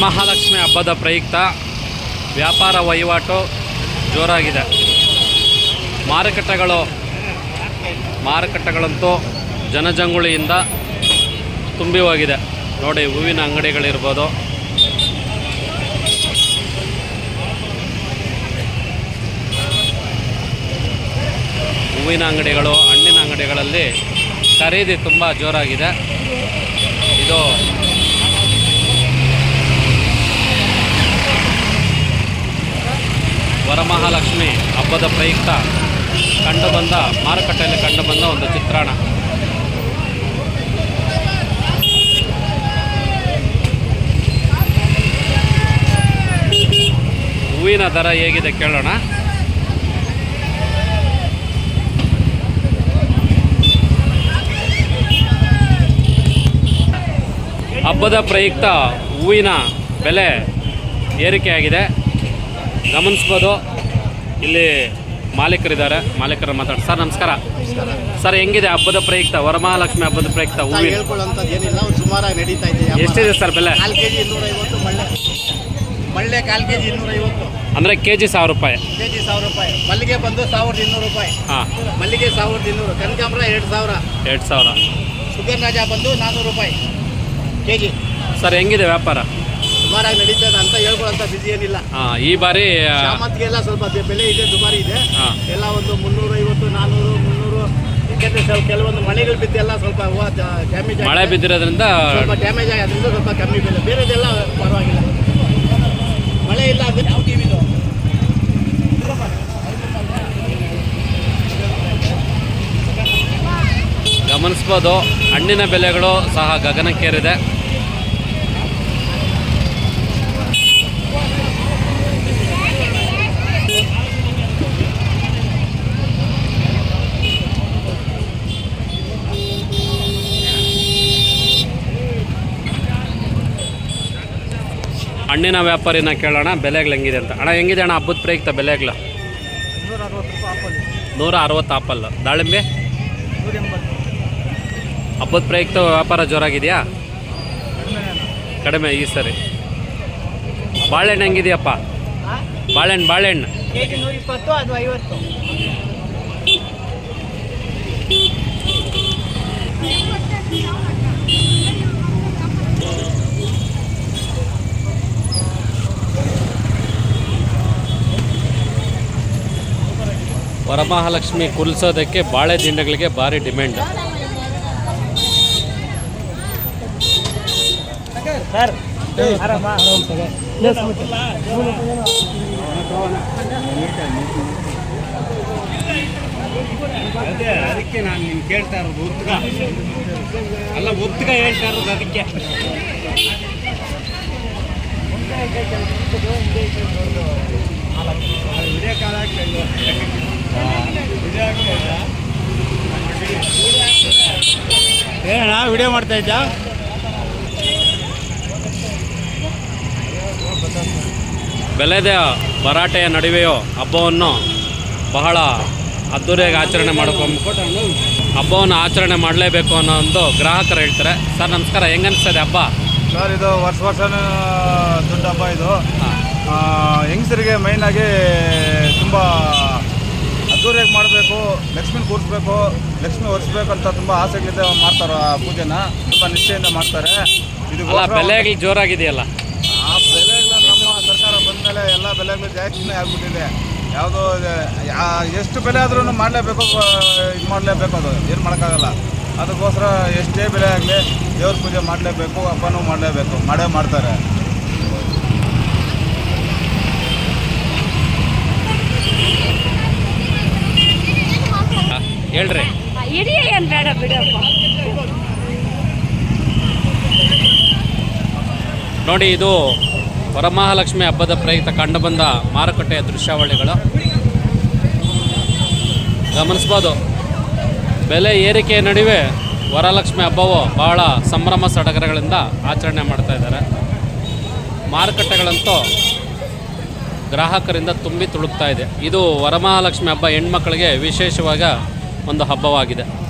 ವರಮಹಾಲಕ್ಷ್ಮಿ ಹಬ್ಬದ ಪ್ರಯುಕ್ತ ವ್ಯಾಪಾರ ವಹಿವಾಟು ಜೋರಾಗಿದೆ. ಮಾರುಕಟ್ಟೆಗಳು, ಮಾರುಕಟ್ಟೆಗಳಂತೂ ಜನಜಂಗುಳಿಯಿಂದ ತುಂಬಿ ಹೋಗಿದೆ. ನೋಡಿ, ಹೂವಿನ ಅಂಗಡಿಗಳಿರ್ಬೋದು. ಹೂವಿನ ಅಂಗಡಿಗಳು, ಹಣ್ಣಿನ ಅಂಗಡಿಗಳಲ್ಲಿ ಖರೀದಿ ತುಂಬ ಜೋರಾಗಿದೆ ಇದು ವರಮಹಾಲಕ್ಷ್ಮಿ ಹಬ್ಬದ ಪ್ರಯುಕ್ತ ಕಂಡುಬಂದ, ಮಾರುಕಟ್ಟೆಯಲ್ಲಿ ಕಂಡುಬಂದ ಒಂದು ಚಿತ್ರಣ. ಹೂವಿನ ದರ ಹೇಗಿದೆ ಕೇಳೋಣ. ಹಬ್ಬದ ಪ್ರಯುಕ್ತ ಹೂವಿನ ಬೆಲೆ ಏರಿಕೆಯಾಗಿದೆ. ಗಮನಿಸ್ಬೋದು. ಇಲ್ಲಿ ಮಾಲೀಕರಿದ್ದಾರೆ ಮಾಲೀಕರು ಮಾತಾಡಿ. ಸರ್ ನಮಸ್ಕಾರ. ಸರ್ ಹೆಂಗಿದೆ ಹಬ್ಬದ ಪ್ರಯುಕ್ತ ವರಮಹಾಲಕ್ಷ್ಮಿ ಹಬ್ಬದ ಪ್ರಯುಕ್ತ ಹೂವಿನ? ಹೇಳ್ಕೊಳ್ಳೋಂಥದ್ದು ಏನಿಲ್ಲ ಒಂದು ಸುಮಾರಾಗಿ ನಡೀತಾ ಇದೆ. ಎಷ್ಟಿದೆ ಸರ್ ಬೆಲೆ? ಕಾಲು ಕೆ ಜಿ ಇನ್ನೂರೈವತ್ತು ಮಳ್ಳೆ ಮಳ್ಳೆ ಕಾಲು ಕೆ ಜಿ ಇನ್ನೂರೈವತ್ತು. ಅಂದರೆ ಕೆ ಜಿ ಸಾವಿರ ರೂಪಾಯಿ. ಕೆ ಜಿ ಸಾವಿರ ರೂಪಾಯಿ. ಮಲ್ಲಿಗೆ ಬಂದು ಸಾವಿರದ ಇನ್ನೂರು ರೂಪಾಯಿ. ಹಾಂ. ಮಲ್ಲಿಗೆ ಸಾವಿರದ ಇನ್ನೂರು ಕನಕಾಂಬರ ಎರಡು ಸಾವಿರ. ಎರಡು ಸಾವಿರ. ಸುಗರ್ ರಾಜ ಬಂದು ನಾನ್ನೂರು ರೂಪಾಯಿ. ಕೆ ಜಿ ಸರ್ ಹೆಂಗಿದೆ ವ್ಯಾಪಾರ? ಸುಮಾರಾಗಿ ನಡೀತದೆ ಅಂತ ಹೇಳ್ಕೊಳ್ಳೋಂಥ ಬಿಸಿ ಏನಿಲ್ಲ. ಹಾಂ ಈ ಬಾರಿ ಶಾಮಂತಿಗೆಲ್ಲ ಸ್ವಲ್ಪ ಬೆ- ಬೆಲೆ ಇದೆ ದುಬಾರಿ ಇದೆ. ಹಾಂ ಎಲ್ಲ ಒಂದು ಮುನ್ನೂರೈವತ್ತು ನಾನ್ನೂರು ಮುನ್ನೂರು ಯಾಕೆಂದರೆ ಸ್ವಲ್ಪ ಕೆಲವೊಂದು ಮಳೆಗಳು ಬಿದ್ದೆಲ್ಲ ಸ್ವಲ್ಪ ಹೂವು ಡ್ಯಾಮೇಜ್ ಮಳೆ ಬಿದ್ದಿರೋದ್ರಿಂದ ಸ್ವಲ್ಪ ಡ್ಯಾಮೇಜ್ ಆಗೋದ್ರಿಂದ ಸ್ವಲ್ಪ ಕಮ್ಮಿ ಬೆಲೆ. ಬೇರೆದೆಲ್ಲ ಪರವಾಗಿಲ್ಲ. ಮಳೆ ಇಲ್ಲ ಅಂದ್ರೆ ಯಾವ ಟಿವಿದು ಗಮನಿಸ್ಬೋದು ಹಣ್ಣಿನ ಬೆಲೆಗಳು ಸಹ ಗಗನಕ್ಕೇರಿದೆ. ಹಣ್ಣಿನ ವ್ಯಾಪಾರಿನ ಕೇಳೋಣ ಬೆಲೆಗಳು ಹೆಂಗಿದೆ ಅಂತ. ಅಣ್ಣ ಹೆಂಗಿದೆ ಅಣ್ಣ ಹಬ್ಬದ ಪ್ರಯುಕ್ತ ಬೆಲೆಗಳು? ನೂರ ಅರವತ್ತು ಆಪಲ್ ದಾಳಿಂಬೆ? ಹಬ್ಬದ ಪ್ರಯುಕ್ತ ವ್ಯಾಪಾರ ಜೋರಾಗಿದೆಯಾ? ಕಡಿಮೆ ಈ ಸರಿ. ಬಾಳೆಹಣ್ಣು ಹೆಂಗಿದೆಯಪ್ಪ? ಬಾಳೆಹಣ್ಣು ಬಾಳೆಹಣ್ಣು ಕೆ ಜಿ ನೂರ ಇಪ್ಪತ್ತು ಅದು ಐವತ್ತು ವರಮಹಾಲಕ್ಷ್ಮಿ ಕುಲ್ಸೋದಕ್ಕೆ ಬಾಳೆ ದಿಂಡಗಳಿಗೆ ಭಾರಿ ಡಿಮ್ಯಾಂಡ್. ಅದಕ್ಕೆ ನಾನು ನಿಮ್ಗೆ ಕೇಳ್ತಾ ಇರೋದು ಉತ್ಕ ಅಲ್ಲ ಉತ್ಕ ಹೇಳ್ತಾ ಇರೋದು ಅದಕ್ಕೆ ವಿಡಿಯೋ ಕಾಲ್ ಹಾಕ್ಕೊಂಡು ವಿಡಿಯೋ ಏನಣ್ಣ ವಿಡಿಯೋ ಮಾಡ್ತಾ ಇದ್ದ ಬೆಲೆದ ಭರಾಟೆಯ ನಡುವೆಯೋ ಹಬ್ಬವನ್ನು ಬಹಳ ಅದ್ದೂರಿಯಾಗಿ ಆಚರಣೆ ಮಾಡ್ಕೊಂಡು ಹಬ್ಬವನ್ನು ಆಚರಣೆ ಮಾಡಲೇಬೇಕು ಅನ್ನೋ ಒಂದು ಗ್ರಾಹಕರು ಹೇಳ್ತಾರೆ. ಸರ್ ನಮಸ್ಕಾರ. ಹೆಂಗನ್ಸ್ತದೆ ಹಬ್ಬ? ಸರ್ ಇದು ವರ್ಷ ವರ್ಷ ದೊಡ್ಡ ಹಬ್ಬ ಇದು. ಹೆಂಗಸರಿಗೆ ಮೈನಾಗಿ ತುಂಬ ಮಾಡಬೇಕು ಲಕ್ಷ್ಮೀನ ಕೂರಿಸ್ಬೇಕು ಲಕ್ಷ್ಮಿ ಒರೆಸ್ಬೇಕು ಅಂತ ತುಂಬ ಆಸೆಗಳಿಂದ ಮಾಡ್ತಾರೆ ಆ ಪೂಜೆನ. ತುಂಬ ನಿಷ್ಠೆಯಿಂದ ಮಾಡ್ತಾರೆ. ಇದು ಬೆಲೆಗಳು ಜೋರಾಗಿದೆಯಲ್ಲ? ಆ ಬೆಲೆಗಳು ನಮ್ಮ ಸರ್ಕಾರ ಬಂದಮೇಲೆ ಎಲ್ಲ ಬೆಲೆಗಳು ಜಾಸ್ತಿನೇ ಆಗ್ಬಿಟ್ಟಿದೆ. ಯಾವುದೋ ಎಷ್ಟು ಬೆಲೆ ಆದ್ರೂ ಮಾಡಲೇಬೇಕು ಇದು ಮಾಡಲೇಬೇಕು ಅದು ಏನು ಮಾಡೋಕ್ಕಾಗಲ್ಲ. ಅದಕ್ಕೋಸ್ಕರ ಎಷ್ಟೇ ಬೆಲೆ ಆಗಲಿ ದೇವ್ರ ಪೂಜೆ ಮಾಡಲೇಬೇಕು ಹಬ್ಬನೂ ಮಾಡಲೇಬೇಕು ಮಾಡೇ ಮಾಡ್ತಾರೆ. ನೋಡಿ, ಇದು ವರಮಹಾಲಕ್ಷ್ಮಿ ಹಬ್ಬದ ಪ್ರಯುಕ್ತ ಕಂಡುಬಂದ ಮಾರುಕಟ್ಟೆಯ ದೃಶ್ಯಾವಳಿಗಳು. ಗಮನಿಸ್ಬೋದು. ಬೆಲೆ ಏರಿಕೆಯ ನಡುವೆ ವರಲಕ್ಷ್ಮಿ ಹಬ್ಬವು ಬಹಳ ಸಂಭ್ರಮ ಸಡಗರಗಳಿಂದ ಆಚರಣೆ ಮಾಡ್ತಾ ಇದ್ದಾರೆ. ಮಾರುಕಟ್ಟೆಗಳಂತೂ ಗ್ರಾಹಕರಿಂದ ತುಂಬಿ ತುಳುಕ್ತಾ ಇದೆ. ಇದು ವರಮಹಾಲಕ್ಷ್ಮಿ ಹಬ್ಬ ಹೆಣ್ಮಕ್ಳಿಗೆ ವಿಶೇಷವಾಗ ಒಂದು ಹಬ್ಬವಾಗಿದೆ.